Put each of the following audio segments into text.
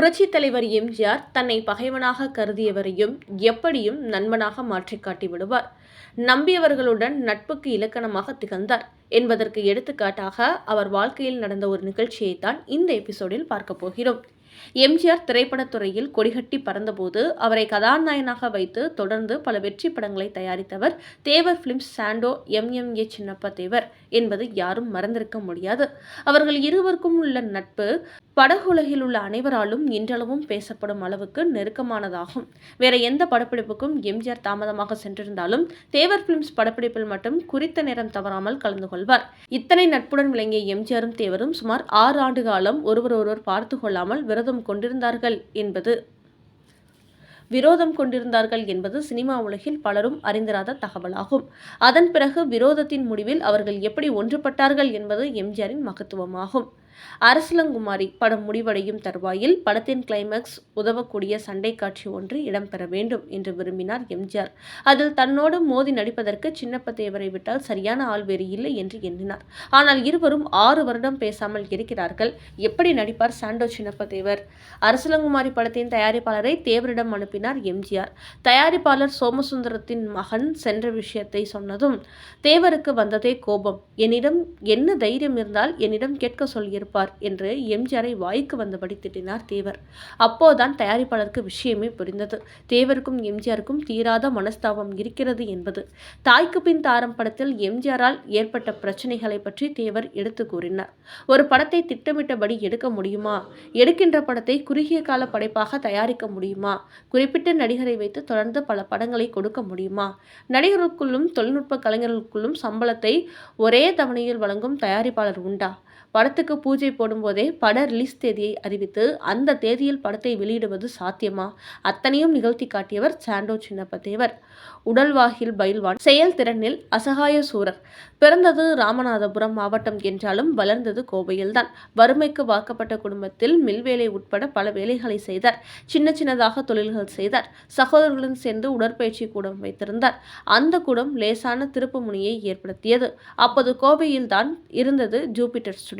புரட்சி தலைவர் எம்ஜிஆர் தன்னை பகைவனாக கருதியவரையும் எப்படியும் நண்பனாக மாற்றிக்காட்டி விடுவார் நம்பியவர்களுடன் நட்புக்கு இலக்கணமாக திகழ்ந்தார். என்பதற்கு எடுத்துக்காட்டாக அவர் வாழ்க்கையில் நடந்த ஒரு நிகழ்ச்சியைத்தான் இந்த எபிசோடில் பார்க்க போகிறோம். எம்ஜிஆர் திரைப்படத்துறையில் கொடிகட்டி பறந்தபோது அவரை கதாநாயகனாக வைத்து தொடர்ந்து பல வெற்றி படங்களை தயாரித்தவர் Devar films Sandow M M A Chinnappa Devar என்பது யாரும் மறந்திருக்க முடியாது. அவர்கள் இருவருக்கும் உள்ள நட்பு படகுலகில் உள்ள அனைவராலும் இன்றளவும் பேசப்படும் அளவுக்கு நெருக்கமானதாகும். வேற எந்த படப்பிடிப்புக்கும் எம்ஜிஆர் தாமதமாக சென்றிருந்தாலும் தேவர் பிலிம்ஸ் படப்பிடிப்பில் மட்டும் குறித்த நேரம் தவறாமல் கலந்து கொள்வார். இத்தனை நட்புடன் விளங்கிய எம்ஜிஆரும் தேவரும் சுமார் ஆறு ஆண்டு காலம் ஒருவர் ஒருவர் பார்த்து கொள்ளாமல் விரதம் கொண்டிருந்தார்கள் என்பது விரோதம் கொண்டிருந்தார்கள் என்பது சினிமா உலகில் பலரும் அறிந்திராத தகவலாகும். அதன் பிறகு விரோதத்தின் முடிவில் அவர்கள் எப்படி ஒன்றுபட்டார்கள் என்பது எம்ஜிஆரின் மகத்துவமாகும். அரசலங்குமாரி படம் முடிவடையும் தருவாயில் படத்தின் கிளைமேக்ஸ் உதவக்கூடிய சண்டை காட்சி ஒன்று இடம்பெற வேண்டும் என்று விரும்பினார் எம்ஜிஆர். அதில் தன்னோடு மோதி நடிப்பதற்கு சின்னப்பதேவரை விட்டால் சரியான ஆள் வேறு இல்லை என்று எண்ணினார். ஆனால் இருவரும் ஆறு வருடம் பேசாமல் இருக்கிறார்கள். எப்படி நடிப்பார் சாண்டோ சின்னப்பதேவர் அரசலங்குமாரி படத்தின் தயாரிப்பாளரை தேவரிடம் அனுப்பினார் எம்ஜிஆர். தயாரிப்பாளர் சோமசுந்தரத்தின் மகன் சென்ற விஷயத்தை சொன்னதும் தேவருக்கு வந்ததே கோபம். என்னிடம் என்ன தைரியம் இருந்தால் என்னிடம் கேட்க சொல்கிறார் இருப்பார் என்று எம்ஜிஆரை வாய்க்கு வந்தபடி திட்டினார் தேவர். அப்போதான் தயாரிப்பாளருக்கு விஷயமே புரிந்தது. தேவருக்கும் எம்ஜிஆருக்கும் தீராத மனஸ்தாபம் இருக்கிறது என்பது. தாய்க்கு பின் தாரம் படத்தில் எம்ஜிஆரால் ஏற்பட்ட பிரச்சனைகளை பற்றி தேவர் எடுத்து கூறினார். ஒரு படத்தை திட்டமிட்டபடி எடுக்க முடியுமா? எடுக்கின்ற படத்தை குறுகிய கால படைப்பாக தயாரிக்க முடியுமா? குறிப்பிட்ட நடிகரை வைத்து தொடர்ந்து பல படங்களை கொடுக்க முடியுமா? நடிகர்களுக்குள்ளும் தொழில்நுட்ப கலைஞர்களுக்குள்ளும் சம்பளத்தை ஒரே தவணையில் வழங்கும் தயாரிப்பாளர் உண்டா? படத்துக்கு பூஜை போடும்போதே பட ரிலீஸ் தேதியை அறிவித்து அந்த தேதியில் படத்தை வெளியிடுவது சாத்தியமா? அத்தனையும் நிகழ்த்தி காட்டியவர் சாண்டோ சின்னப்பதேவர் உடல்வாகில் பயில்வான் செயல்திறனில் அசகாய சூரர். பிறந்தது ராமநாதபுரம் மாவட்டம் என்றாலும் வளர்ந்தது கோவையில்தான். வறுமைக்கு வாக்கப்பட்ட குடும்பத்தில் மில்வேலை உட்பட பல வேலைகளை செய்தார். சின்ன சின்னதாக தொழில்கள் செய்தார். சகோதரர்களுடன் சேர்ந்து உடற்பயிற்சி கூடம் வைத்திருந்தார். அந்த கூடம் லேசான திருப்பு முனையை ஏற்படுத்தியது. அப்போது கோவையில் தான் இருந்தது ஜூபிட்டர் ஸ்டுடியோ.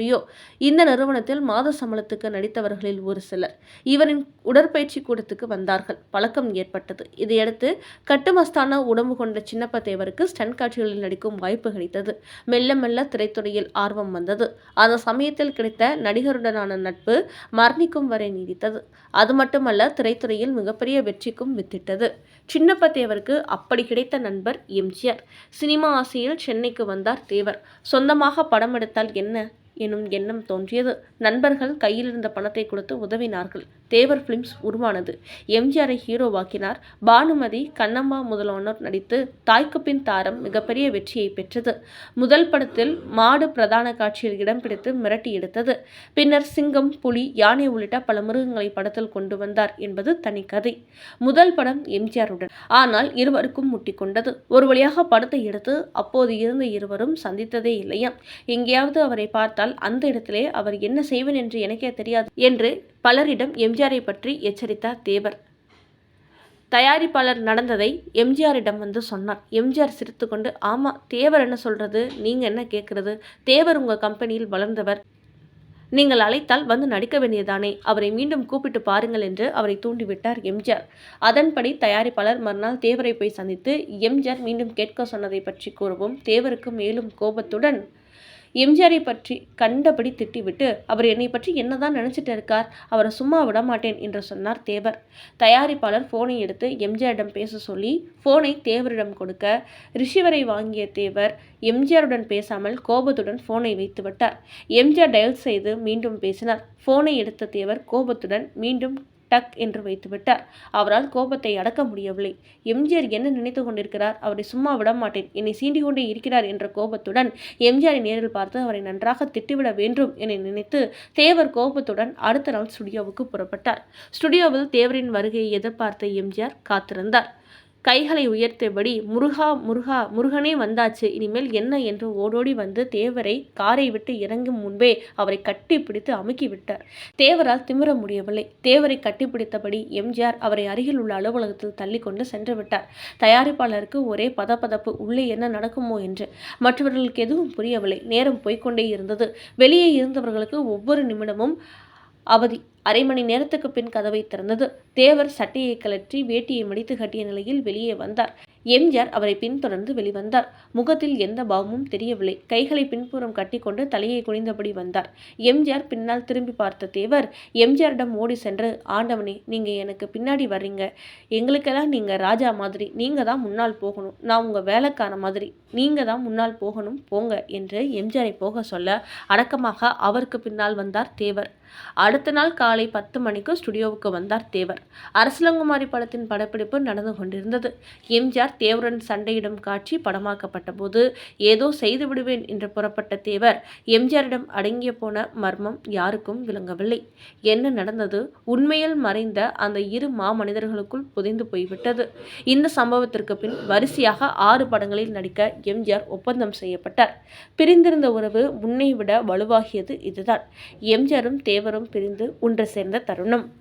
இந்த நிறுவனத்தில் மாத சம்பளத்துக்கு நடித்தவர்களில் ஒரு சிலர். இவரின் உடற்பயிற்சி கூடத்துக்கு வந்தார்கள். பழக்கம் ஏற்பட்டது. இதையடுத்து கட்டுமஸ்தான உடம்பு கொண்ட சின்னப்ப தேவருக்கு ஸ்டன் காட்சிகளில் நடிக்கும் வாய்ப்பு கிடைத்தது. மெல்ல மெல்ல திரைத்துறையில் ஆர்வம் வந்தது. அந்த சமயத்தில் கிடைத்த நடிகருடனான நட்பு மரணிக்கும் வரை நீடித்தது. அது மட்டுமல்ல திரைத்துறையில் மிகப்பெரிய வெற்றிக்கும் வித்திட்டது. சின்னப்ப தேவருக்கு அப்படி கிடைத்த நண்பர் எம்ஜிஆர் சினிமா ஆசையில் சென்னைக்கு வந்தார் தேவர். சொந்தமாக படம் எடுத்தால் என்ன? எனும் எண்ணம் தோன்றியது. நண்பர்கள் கையில் இருந்த பணத்தை கொடுத்து உதவினார்கள். தேவர் ஃபிலிம்ஸ் உருவானது. எம்ஜிஆரை ஹீரோவாக்கினார் பானுமதி கண்ணம்மா முதலானோர் நடித்து தாய்க்கு பின் தாரம் மிகப்பெரிய வெற்றியை பெற்றது. முதல் படத்தில் மாடு பிரதான காட்சியில் இடம் பிடித்து மிரட்டி எடுத்தது. பின்னர் சிங்கம் புலி யானை உள்ளிட்ட பல மிருகங்களை படத்தில் கொண்டு வந்தார் என்பது தனி கதை. முதல் படம் எம்ஜிஆருடன். ஆனால் இருவருக்கும் முட்டிக்கொண்டது ஒரு வழியாக படத்தை எடுத்து அப்போது இருந்த இருவரும் சந்தித்ததே இல்லையா? எங்கேயாவது அவரை பார்த்தால் அந்த இடத்திலே அவர் என்ன செய்வேன் என்று எனக்கே தெரியாது என்று பலரிடம் எம்ஜிஆரை பற்றி எச்சரித்தார் தேவர். தயாரிப்பாளர் நடந்ததை எம்ஜிஆரிடம் வந்து சொன்னார். எம்ஜிஆர் சிரித்துக்கொண்டு ஆமாம் தேவர் என்ன சொல்கிறது நீங்கள் என்ன கேட்குறது தேவர் உங்கள் கம்பெனியில் வளர்ந்தவர். நீங்கள் அழைத்தால் வந்து நடிக்க வேண்டியதானே அவரை மீண்டும் கூப்பிட்டு பாருங்கள் என்று அவரை தூண்டிவிட்டார் எம்ஜிஆர். அதன்படி தயாரிப்பாளர் மறுநாள் தேவரை போய் சந்தித்து எம்ஜிஆர் மீண்டும் கேட்க சொன்னதை பற்றி கூறவும் தேவருக்கு மேலும் கோபத்துடன் எம்ஜிஆரை பற்றி கண்டபடி திட்டிவிட்டு அவர் என்னை பற்றி என்னதான் நினைச்சிட்டு இருக்கார் அவரை சும்மா விட மாட்டேன் என்று சொன்னார் தேவர். தயாரிப்பாளர் போனை எடுத்து எம்ஜிஆரிடம் பேச சொல்லி போனை தேவரிடம் கொடுக்க ரிஷிவரை வாங்கிய தேவர் எம்ஜிஆருடன் பேசாமல் கோபத்துடன் போனை வைத்து விட்டார். எம்ஜிஆர் டயல் செய்து மீண்டும் பேசினார். போனை எடுத்த தேவர் கோபத்துடன் மீண்டும் டக் என்று வைத்துவிட்டார். அவரால் கோபத்தை அடக்க முடியவில்லை. எம்ஜிஆர் என்ன நினைத்து கொண்டிருக்கிறார்? அவரை சும்மா விட மாட்டேன். என்னை சீண்டிக் கொண்டே இருக்கிறார் என்ற கோபத்துடன் எம்ஜிஆரை நேரில் பார்த்து அவரை நன்றாக திட்டிவிட வேண்டும் என நினைத்து தேவர் கோபத்துடன் அடுத்த நாள் ஸ்டுடியோவுக்கு புறப்பட்டார். ஸ்டுடியோவில் தேவரின் வருகையை எதிர்பார்த்த எம்ஜிஆர் காத்திருந்தார். கைகளை உயர்த்தியபடி முருகா முருகா முருகனே வந்தாச்சு இனிமேல் என்ன? என்று ஓடோடி வந்து தேவரை காரை விட்டு இறங்கும் முன்பே அவரை கட்டி பிடித்து அமுக்கி விட்டார். தேவரால் திமிர முடியவில்லை. தேவரை கட்டிப்பிடித்தபடி எம்ஜிஆர் அவரை அருகில் உள்ள அலுவலகத்தில் தள்ளி கொண்டு சென்று விட்டார். தயாரிப்பாளருக்கு ஒரே பதப்பதப்பு உள்ளே என்ன நடக்குமோ? என்று. மற்றவர்களுக்கு எதுவும் புரியவில்லை. நேரம் போய்கொண்டே இருந்தது. வெளியே இருந்தவர்களுக்கு ஒவ்வொரு நிமிடமும் அவதி அரை மணி நேரத்துக்கு பின் கதவை திறந்தது. தேவர் சட்டையை கழற்றி வேட்டியை மடித்து கட்டிய நிலையில் வெளியே வந்தார். எம்ஜிஆர் அவரை பின்தொடர்ந்து வெளிவந்தார். முகத்தில் எந்த பாவமும் தெரியவில்லை. கைகளை பின்புறம் கட்டிக்கொண்டு தலையை குனிந்தபடி வந்தார். எம்ஜிஆர் பின்னால் திரும்பி பார்த்த தேவர் எம்ஜிஆரிடம் ஓடி சென்று ஆண்டவனே நீங்க எனக்கு பின்னாடி வர்றீங்க. எங்களுக்கெல்லாம் நீங்க ராஜா மாதிரி. நீங்க தான் முன்னால் போகணும். நான் உங்க வேலைக்கான மாதிரி. நீங்க தான் முன்னால் போகணும். போங்க என்று எம்ஜிஆரை போக சொல்ல அடக்கமாக அவருக்கு பின்னால் வந்தார் தேவர். அடுத்த நாள் காலை பத்து மணிக்கு ஸ்டுடியோவுக்கு வந்தார் தேவர். அரசலங்குமாரி படத்தின் படப்பிடிப்பு நடந்து கொண்டிருந்தது. எம்ஜிஆர் தேவருடன் சண்டையிடும் காட்சி படமாக்கப்பட்ட போது ஏதோ செய்து விடுவேன் என்று புறப்பட்ட தேவர் எம்ஜிஆரிடம் அடங்கிய போன மர்மம் யாருக்கும் விளங்கவில்லை. என்ன நடந்தது? உண்மையில் மறைந்த அந்த இரு மாமனிதர்களுக்குள் புதைந்து போய்விட்டது. இந்த சம்பவத்திற்கு பின் வரிசையாக ஆறு படங்களில் நடிக்க எம்ஜிஆர் ஒப்பந்தம் செய்யப்பட்டார். பிரிந்திருந்த உறவு முன்னை விட வலுவாகியது இதுதான். எம்ஜிஆரும் தேவரும் பிரிந்து ஒன்று சேர்ந்த தருணம்.